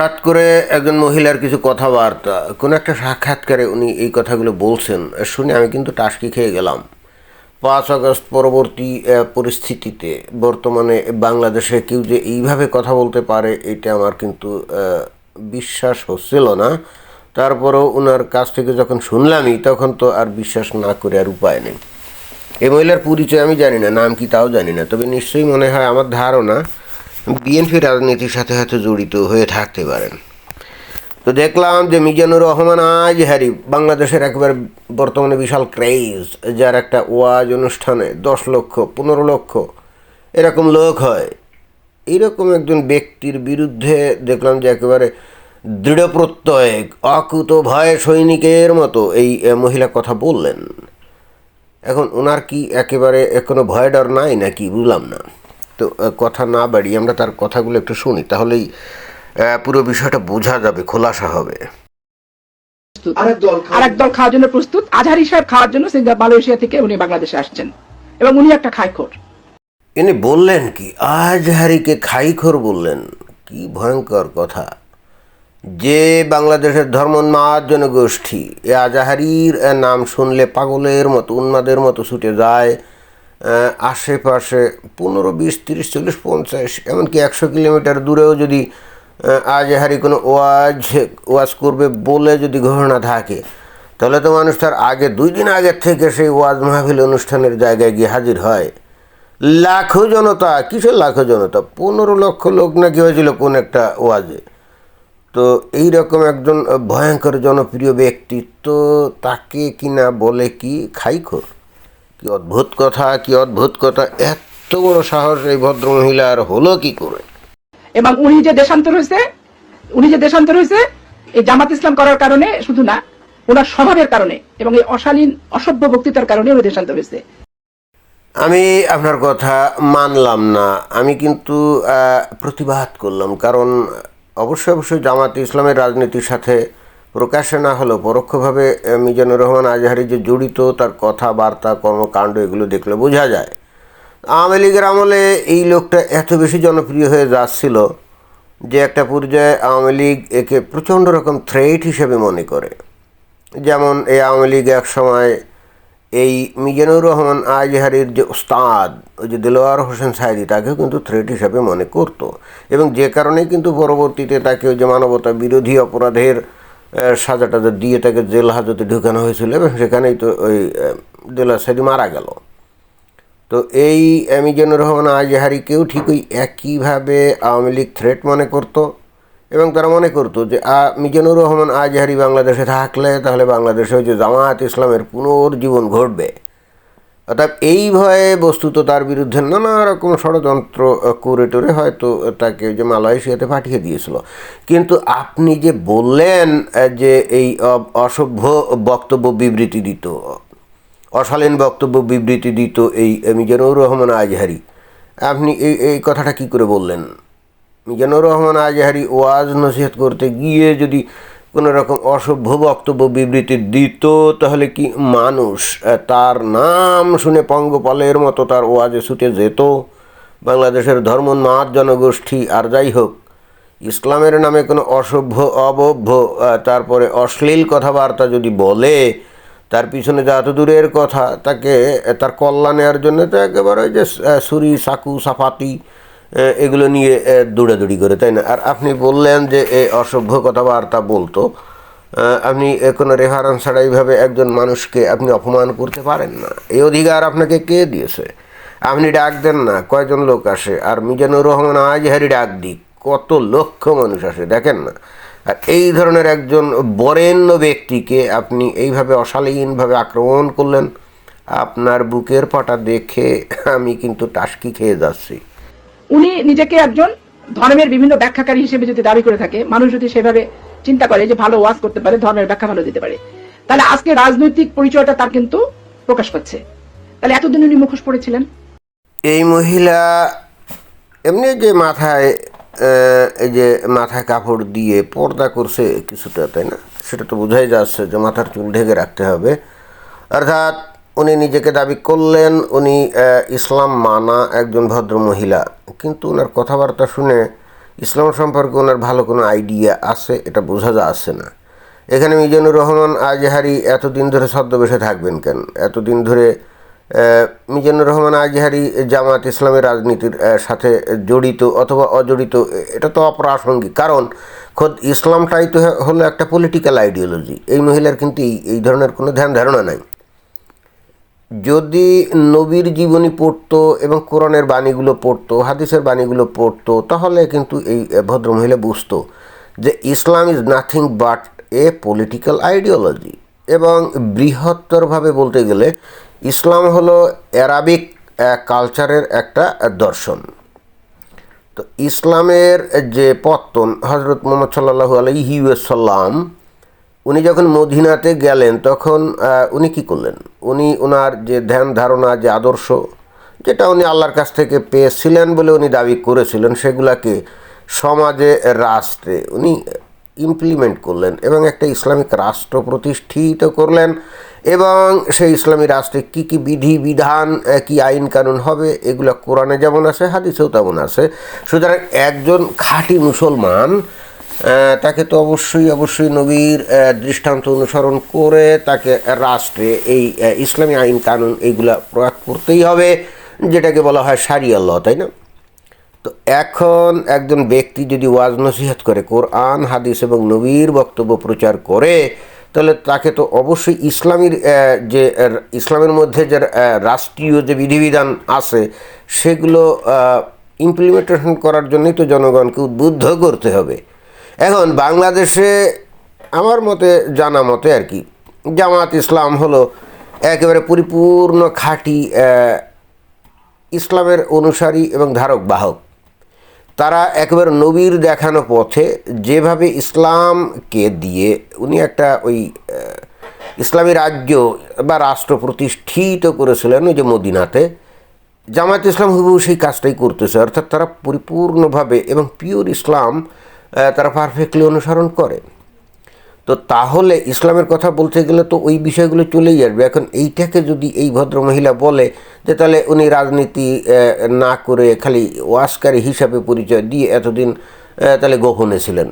হঠাৎ করে একজন মহিলার কিছু কথাবার্তা, কোনো একটা সাক্ষাৎকারে উনি এই কথাগুলো বলছেন, শুনে আমি কিন্তু টাসকি খেয়ে গেলাম। পাঁচ আগস্ট পরবর্তী পরিস্থিতিতে বর্তমানে বাংলাদেশে কেউ যে এইভাবে কথা বলতে পারে, এটা আমার কিন্তু বিশ্বাস হচ্ছিল না। তারপরেও ওনার কাছ থেকে যখন শুনলামই, তখন তো আর বিশ্বাস না করে আর উপায় নেই। এই মহিলার পরিচয় আমি জানি না, নাম কি তাও জানি না, তবে নিশ্চয়ই মনে হয় আমার ধারণা বিএনপি রাজনীতির সাথে হয়তো জড়িত হয়ে থাকতে পারেন। তো দেখলাম যে মিজানুর রহমান আজহারি বাংলাদেশের একবার বর্তমানে বিশাল ক্রেজ যার একটা ওয়াজ অনুষ্ঠানে দশ লক্ষ, পনেরো লক্ষ এরকম লোক হয়। এরকম একজন ব্যক্তির বিরুদ্ধে দেখলাম যে একেবারে দৃঢ় প্রত্যয়, অকুত ভয় সৈনিকের মতো এই মহিলা কথা বললেন। এখন ওনার কি একেবারে কোনো ভয় ডর নাই নাকি? বুঝলাম না। তো কথা না বাড়িয়ে আমরা তার কথাগুলো একটু শুনি তাহলেই পুরো বিষয়টা বোঝা যাবে খোলাসা হবে। আরেক দল খাওয়ার জন্য প্রস্তুত। আজহারি সাহেব খাওয়ার জন্য মালয়েশিয়া থেকে উনি বাংলাদেশে আসছেন এবং উনি একটা খাইখোর। ইনি বললেন কি আজহারিকে খাইখোর বললেন। কি ভয়ঙ্কর কথা। যে বাংলাদেশের ধর্মোন্মাদ জনগোষ্ঠী এ আজাহারির নাম শুনলে পাগলের মতো উন্মাদের মতো ছুটে যায় আশেপাশে পনেরো, বিশ, তিরিশ, চল্লিশ, পঞ্চাশ, এমনকি একশো কিলোমিটার দূরেও যদি আজাহারি কোনো ওয়াজ ওয়াজ করবে বলে যদি ঘোষণা থাকে, তাহলে তো মানুষ তার আগে, দুই দিন আগের থেকে সেই ওয়াজ মাহফিল অনুষ্ঠানের জায়গায় গিয়ে হাজির হয়। লাখো জনতা, কিসের লাখো জনতা? পনেরো লক্ষ লোক নাকি হয়েছিল কোন একটা ওয়াজে। তো এই রকম একজন ভয়ঙ্কর জনপ্রিয় ব্যক্তিত্ব তাকে কিনা বলে কি খাইখোর? কি অদ্ভুত কথা কি অদ্ভুত কথা এত বড় সাহস এই ভদ্রমহিলার হলো কি করে? এবং উনি যে দেশান্তর হয়েছে উনি যে দেশান্তর হয়েছে এই জামাত ইসলাম করার কারণে শুধু না ওনার স্বভাবের কারণে এবং এই অশালীন অসভ্য বক্তৃতার কারণে উনি দেশান্তর হয়েছে। আমি আপনার কথা মানলাম না। আমি কিন্তু প্রতিবাদ করলাম কারণ অবশ্যই অবশ্যই জামাত ইসলামের রাজনীতির সাথে প্রকাশ্যে না হলেও পরোক্ষভাবে মিজানুর রহমান আজহারি যে জড়িত, তার কথাবার্তা, কর্মকাণ্ড, এগুলো দেখলে বোঝা যায়। আওয়ামী লীগের আমলে এই লোকটা এত বেশি জনপ্রিয় হয়ে যাচ্ছিল যে একটা পর্যায়ে আওয়ামী লীগ একে প্রচণ্ড রকম থ্রেট হিসেবে মনে করে। যেমন এই আওয়ামী লীগ এক সময় এই মিজানুর রহমান আজহারির যে ওস্তাদ, ওই যে দিলওয়ার হোসেন সাইদি, তাকেও কিন্তু থ্রেট হিসাবে মনে করত। এবং যে কারণে কিন্তু পরবর্তীতে তাকে ওই যে মানবতা বিরোধী অপরাধের সাজা টাজা দিয়ে তাকে জেল হাজতে ঢুকানো হয়েছিল এবং সেখানেই তো ওই দেলা সাইডি মারা গেল। তো এই মিজানুর রহমান আজহারিকেও ঠিক ওই একইভাবে আওয়ামী লীগ থ্রেট মনে করত এবং তারা মনে করতো যে মিজানুর রহমান আজহারি বাংলাদেশে থাকলে তাহলে বাংলাদেশে যে জামায়াত ইসলামের পুনর্জীবন ঘটবে। অর্থাৎ এই ভয়ে বস্তুত তার বিরুদ্ধে নানা রকম ষড়যন্ত্র করে টরে হয়তো তাকে যে মালয়েশিয়াতে পাঠিয়ে দিয়েছিল। কিন্তু আপনি যে বললেন যে এই অসভ্য বক্তব্য বিবৃতি দিত, অশালীন বক্তব্য বিবৃতি দিত এই মিজানুর রহমান আজহারি, আপনি এই এই কথাটা কি করে বললেন? মিজানুর রহমান আজহারি ওয়াজ নসিহত করতে গিয়ে যদি কোনো রকম অসভ্য বক্তব্য বিবৃতি দিত, তাহলে কি মানুষ তার নাম শুনে পঙ্গপালের মতো তার ওয়াজে ছুটে যেত? বাংলাদেশের ধর্মোন্মাদ জনগোষ্ঠী, আর যাই হোক, ইসলামের নামে কোনো অসভ্য, অবভ্য তারপরে অশ্লীল কথাবার্তা যদি বলে, তার পিছনে যত দূরের কথা, তাকে, তার কল্যাণ নেওয়ার জন্য তো একেবারে যে ছুরি, চাকু সাফাতি এগুলো নিয়ে দৌড়াদৌড়ি করে, তাই না? আর আপনি বললেন যে এই অসভ্য কথাবার্তা বলতো আপনি কোনো রেফারেন্স ছাড়া এইভাবে একজন মানুষকে আপনি অপমান করতে পারেন না। এই অধিকার আপনাকে কে দিয়েছে? আপনি ডাক দেন না, কয়জন লোক আসে? আর মিজানুর রহমান আজহারি ডাক দিক, কত লক্ষ মানুষ আসে, দেখেন না? আর এই ধরনের একজন বরেণ্য ব্যক্তিকে আপনি এইভাবে অশালীনভাবে আক্রমণ করলেন, আপনার বুকের পাটা দেখে আমি কিন্তু টাসকি খেয়ে যাচ্ছি। উনি নিজেকে একজন ধর্মের বিভিন্ন ব্যাখ্যাকারী হিসেবে যদি দাবি করে থাকে, মানুষ যদি সেভাবে চিন্তা করে যে ভালো ওয়াজ করতে পারে, ধর্মের ব্যাখ্যা ভালো দিতে পারে। তাহলে আজকে রাজনৈতিক পরিচয়টা তার কিন্তু প্রকাশ পাচ্ছে। তাহলে এতদিন উনি মুখোশ পড়েছিলেন? এই মহিলা এমনি যে মাথায় এই যে মাথায় কাপড় দিয়ে পর্দা করছে কিছুটা, তাই না? সেটা তো বোঝাই যাচ্ছে যে মাথার চুল ঢেকে রাখতে হবে। অর্থাৎ উনি নিজেকে দাবি করলেন, উনি ইসলাম মানা একজন ভদ্র মহিলা। কিন্তু ওনার কথাবার্তা শুনে ইসলাম সম্পর্কে ওনার ভালো কোনো আইডিয়া আছে, এটা বোঝা যাচ্ছে না। এখানে মিজানুর রহমান আজহারি এতদিন ধরে ছদ্মবেশে থাকবেন কেন? এতদিন ধরে মিজানুর রহমান আজহারি জামাত ইসলামের রাজনীতির সাথে জড়িত অথবা অজড়িত এটা তো অপ্রাসঙ্গিক। কারণ খোদ ইসলামটাই তো হলো একটা পলিটিক্যাল আইডিওলজি এই মহিলার কিন্তু এই ধরনের কোনো ধ্যান ধারণা নাই। যদি নবীর জীবনী পড়তো এবং কোরআনের বাণীগুলো পড়তো, হাদিসের বাণীগুলো পড়তো, তাহলে কিন্তু এই ভদ্রমহিলা বুঝতো যে Islam is nothing but a political ideology এবং বৃহত্তরভাবে বলতে গেলে ইসলাম হলো অ্যারাবিক কালচারের একটা দর্শন। তো ইসলামের যে পত্তন হজরত মোহাম্মদ সাল্লাহু আলহি সাল্লাম উনি যখন মদিনাতে গেলেন, তখন উনি কি করলেন? উনি ওনার যে ধ্যান ধারণা, যে আদর্শ, যেটা উনি আল্লাহর কাছ থেকে পেয়েছিলেন বলে উনি দাবি করেছিলেন, সেগুলাকে সমাজে রাষ্ট্রে উনি ইমপ্লিমেন্ট করলেন এবং একটা ইসলামিক রাষ্ট্র প্রতিষ্ঠিত করলেন এবং সেই ইসলামী রাষ্ট্রে কী কী বিধি, বিধান কি আইন কানুন হবে, এগুলো কোরআনে যেমন আছে, হাদিসেও তেমন আছে। সুতরাং একজন খাঁটি মুসলমান তাকে তো অবশ্যই অবশ্যই নবীর দৃষ্টান্ত অনুসরণ করে তাকে রাষ্ট্রে এই ইসলামী আইন কানুন এইগুলা প্রয়োগ করতেই হবে, যেটাকে বলা হয় সারিয়া ল, তাই না? তো এখন একজন ব্যক্তি যদি ওয়াজ নসিহত করে, কোরআন, হাদিস এবং নবীর বক্তব্য প্রচার করে, তাহলে তাকে তো অবশ্যই ইসলামীর যে ইসলামের মধ্যে যে রাষ্ট্রীয় যে বিধিবিধান আছে, সেগুলো ইমপ্লিমেন্টেশন করার জন্যই তো জনগণকে উদ্বুদ্ধ করতে হবে। এখন বাংলাদেশে আমার মতে, জানা মতে আর কি জামাত ইসলাম হলো একেবারে পরিপূর্ণ খাঁটি ইসলামের অনুসারী এবং ধারক বাহক। তারা একেবারে নবীর দেখানো পথে যেভাবে ইসলামকে দিয়ে উনি একটা ওই ইসলামী রাজ্য বা রাষ্ট্র প্রতিষ্ঠিত করেছিলেন ওই যে মদিনাতে। জামায়াত ইসলাম হুবহু সেই কাজটাই করতেছে, অর্থাৎ তারা পরিপূর্ণভাবে এবং পিওর ইসলাম তারা পারফেক্টলি অনুসরণ করে। তো তাহলে ইসলামের কথা বলতে গেলে তো ওই বিষয়গুলো চলেই আসবে। এখন এইটাকে যদি এই ভদ্র মহিলা বলে যে তাহলে উনি রাজনীতি না করে খালি ওয়াসকারী হিসাবে পরিচয় দিয়ে এতদিন তাহলে গোপনে ছিলেন।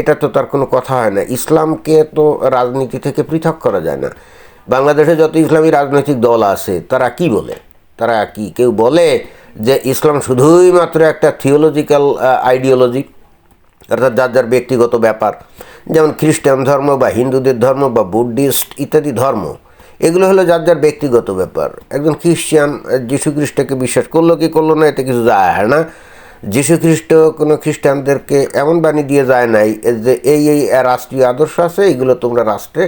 এটা তো তার কোনো কথা হয় না। ইসলামকে তো রাজনীতি থেকে পৃথক করা যায় না। বাংলাদেশে যত ইসলামী রাজনৈতিক দল আছে, তারা কি বলে? তারা কি কেউ বলে যে ইসলাম শুধুই মাত্র একটা থিওলজিক্যাল আইডিওলজি অর্থাৎ যার যার ব্যক্তিগত ব্যাপার, যেমন খ্রিস্টান ধর্ম বা হিন্দুদের ধর্ম বা বুদ্ধিস্ট ইত্যাদি ধর্ম, এগুলো হলো যার যার ব্যক্তিগত ব্যাপার। একজন খ্রিস্টান যীশু খ্রিস্টকে বিশ্বাস করল কি করল না এতে কিছু যায় হয় না। যীশু খ্রিস্ট কোনো খ্রিস্টানদেরকে এমন বাণী দিয়ে যায় নাই যে এই এই রাষ্ট্রীয় আদর্শ আছে এইগুলো তোমরা রাষ্ট্রে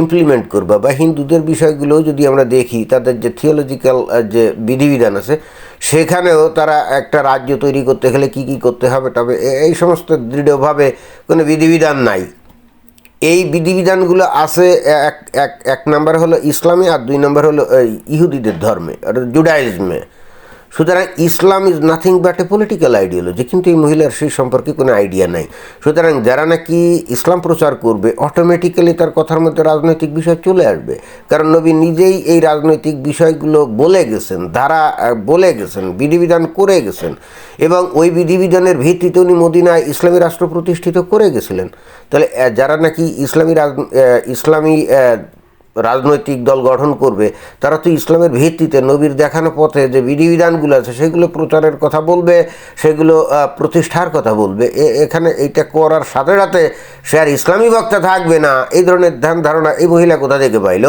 ইমপ্লিমেন্ট করবা। বা হিন্দুদের বিষয়গুলোও যদি আমরা দেখি, তাদের যে থিওলজিক্যাল যে বিধিবিধান আছে সেখানেও তারা একটা রাজ্য তৈরি করতে গেলে কি কি করতে হবে? তবে এই সমস্ত দৃঢ়ভাবে কোনো বিধিবিধান নাই। এই বিধিবিধানগুলো আছে এক এক এক নম্বর হলো ইসলামে আর দুই নম্বর হলো ইহুদিদের ধর্মে, অর্থাৎ জুডাইজমে। সুতরাং Islam is nothing but a political ideology কিন্তু এই মহিলার সেই সম্পর্কে কোনো আইডিয়া নাই। সুতরাং যারা নাকি ইসলাম প্রচার করবে অটোমেটিক্যালি তার কথার মধ্যে রাজনৈতিক বিষয় চলে আসবে। কারণ নবী নিজেই এই রাজনৈতিক বিষয়গুলো বলে গেছেন, ধারা বলে গেছেন, বিধিবিধান করে গেছেন। এবং ওই বিধিবিধানের ভিত্তিতে উনি মদিনায় ইসলামী রাষ্ট্র প্রতিষ্ঠিত করে গেছিলেন। তাহলে যারা নাকি ইসলামী রাজ ইসলামী রাজনৈতিক দল গঠন করবে, তারা তো ইসলামের ভিত্তিতে নবীর দেখানো পথে যে বিধিবিধানগুলো আছে, সেগুলো প্রচারের কথা বলবে, সেগুলো প্রতিষ্ঠার কথা বলবে। এখানে এইটা করার সাথে সাথে সে আর ইসলামী বক্তা থাকবে না। এই ধরনের ধ্যান ধারণা এই মহিলা কোথা থেকে পাইল?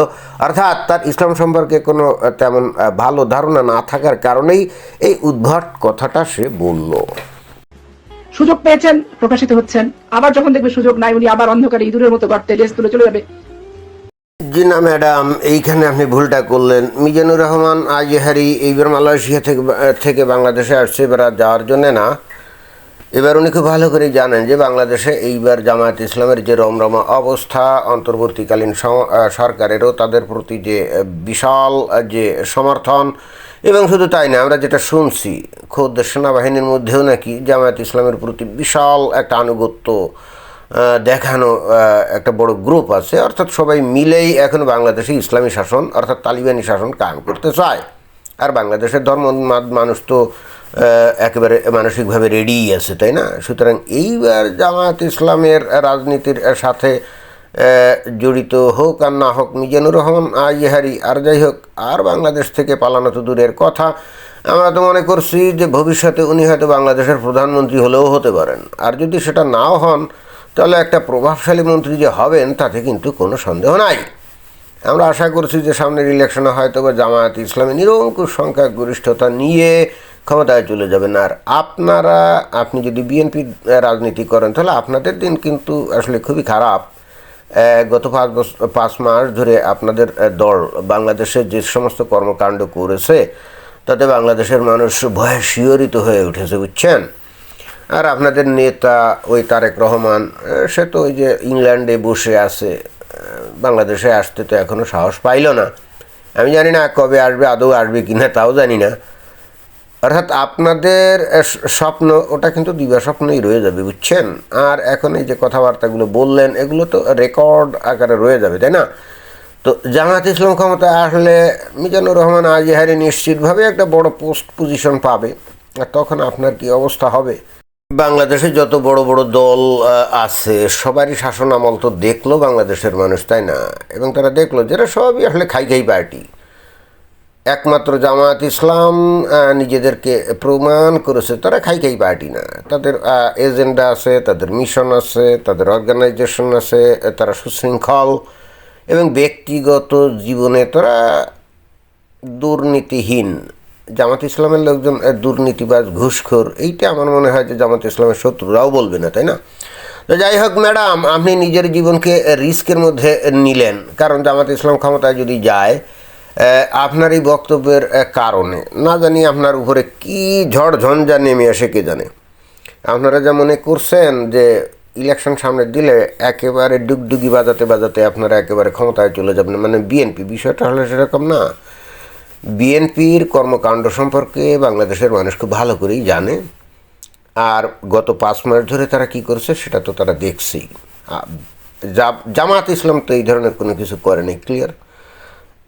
অর্থাৎ তার ইসলাম সম্পর্কে কোনো তেমন ভালো ধারণা না থাকার কারণেই এই উদ্ভট কথাটা সে বলল। সুযোগ পেয়েছেন, প্রকাশিত হচ্ছেন। আবার যখন দেখবে সুযোগ নাই, উনি আবার অন্ধকারে ইঁদুরের মতো গর্তে লেজ তুলে চলে যাবে। জি না, ম্যাডাম, এইখানে আপনি ভুলটা করলেন। মিজানুর রহমান আজহারি এইবার মালয়েশিয়া থেকে থেকে বাংলাদেশে আসছে, এবার আর যাওয়ার জন্যে না। এবার উনি খুব ভালো করে জানেন যে বাংলাদেশে এইবার জামায়াত ইসলামের যে রমরমা অবস্থা, অন্তর্বর্তীকালীন সরকারেরও তাদের প্রতি যে বিশাল যে সমর্থন, এবং শুধু তাই না, আমরা যেটা শুনছি, খোদ সেনাবাহিনীর মধ্যেও নাকি জামায়াত ইসলামের প্রতি বিশাল একটা আনুগত্য দেখানো একটা বড় গ্রুপ আছে। অর্থাৎ সবাই মিলেই এখন বাংলাদেশে ইসলামী শাসন, অর্থাৎ তালিবানি শাসন কায়েম করতে চায়। আর বাংলাদেশের ধর্ম মানুষ তো একেবারে মানসিকভাবে রেডি আছে, তাই না? সুতরাং এইবার জামায়াত ইসলামের রাজনীতির সাথে জড়িত হোক আর না হোক, মিজানুর রহমান আইহারি আর যাই হোক, আর বাংলাদেশ থেকে পালানো তো দূরের কথা। আমরা তো মনে করছি যে ভবিষ্যতে উনি হয়তো বাংলাদেশের প্রধানমন্ত্রী হলেও হতে পারেন। আর যদি সেটা নাও হন তাহলে একটা প্রভাবশালী মন্ত্রী যে হবেন, তাতে কিন্তু কোনো সন্দেহ নাই। আমরা আশা করছি যে সামনের ইলেকশনে হয়তো বা জামায়াত ইসলামী নিরঙ্কুশ সংখ্যা গরিষ্ঠতা নিয়ে ক্ষমতায় চলে যাবেন। আর আপনারা, আপনি যদি বিএনপি রাজনীতি করেন, তাহলে আপনাদের দিন কিন্তু আসলে খুবই খারাপ। গত পাঁচ বছর পাঁচ মাস ধরে আপনাদের দল বাংলাদেশের যে সমস্ত কর্মকাণ্ড করেছে, তাতে বাংলাদেশের মানুষ ভয়ে শিহরিত হয়ে উঠেছে, বুঝছেন? আর আপনাদের নেতা ওই তারেক রহমান সে তো ওই যে ইংল্যান্ডে বসে আছে বাংলাদেশে আসতে তো এখনও সাহস পাইল না। আমি জানি না কবে আসবে, আদৌ আসবে কি না তাও জানি না। অর্থাৎ আপনাদের স্বপ্ন, ওটা কিন্তু দিবা স্বপ্নই রয়ে যাবে, বুঝছেন? আর এখন এই যে কথাবার্তাগুলো বললেন, এগুলো তো রেকর্ড আকারে রয়ে যাবে, তাই না? তো জামাত ইসলাম ক্ষমতা আসলে মিজানুর রহমান আজিহারি নিশ্চিতভাবে একটা বড় পোস্ট পজিশন পাবে, আর তখন আপনার কি অবস্থা হবে? বাংলাদেশে যত বড় বড় দল আছে, সবারই শাসন আমল তো দেখল বাংলাদেশের মানুষ, তাই না? এবং তারা দেখল যেটা সবই আসলে খাই খাই পার্টি। একমাত্র জামায়াত ইসলাম নিজেদেরকে প্রমাণ করেছে, তারা খাই খাই পার্টি না। তাদের এজেন্ডা আছে, তাদের মিশন আছে, তাদের অর্গানাইজেশন আছে তারা সুশৃঙ্খল। এবং ব্যক্তিগত জীবনে তারা দুর্নীতিহীন। জামাত ইসলামের লোকজন দুর্নীতিবাজ, ঘুষখোর, এইটা আমার মনে হয় যে জামাত ইসলামের শত্রুরাও বলবে না, তাই না? তো যাই হোক, ম্যাডাম, আপনি নিজের জীবনকে রিস্কের মধ্যে নিলেন, কারণ জামাত ইসলাম ক্ষমতায় যদি যায় আপনার এই বক্তব্যের কারণে, না জানি আপনার উপরে কি ঝড় ঝঞ্ঝা নেমে আসে, কে জানে? আপনারা যা মনে করছেন যে ইলেকশন সামনে দিলে একেবারে ডুগডুগি বাজাতে বাজাতে আপনারা একেবারে ক্ষমতায় চলে যাবেন মানে বিএনপি, বিষয়টা হলে সেরকম না। বিএনপির কর্মকাণ্ড সম্পর্কে বাংলাদেশের মানুষ খুব ভালো করেই জানে। আর গত পাঁচ মাস ধরে তারা কি করছে সেটা তো তারা দেখছেই। জামাত ইসলাম তো এই ধরনের কোনো কিছু করেনি ক্লিয়ার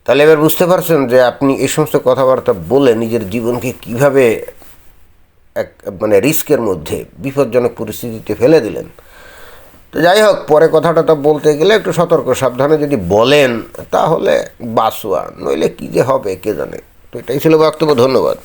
তাহলে এবার বুঝতে পারছেন যে আপনি এই সমস্ত কথাবার্তা বলে নিজের জীবনকে কীভাবে এক মানে রিস্কের মধ্যে বিপজ্জনক পরিস্থিতিতে ফেলে দিলেন। তো যাই হোক, পরে কথাটা তো বলতে গেলে একটু সতর্ক। সাবধানে যদি বলেন, তাহলে বাসুয়া নইলে কী যে হবে, কে জানে? তো এটাই ছিল বক্তব্য, ধন্যবাদ।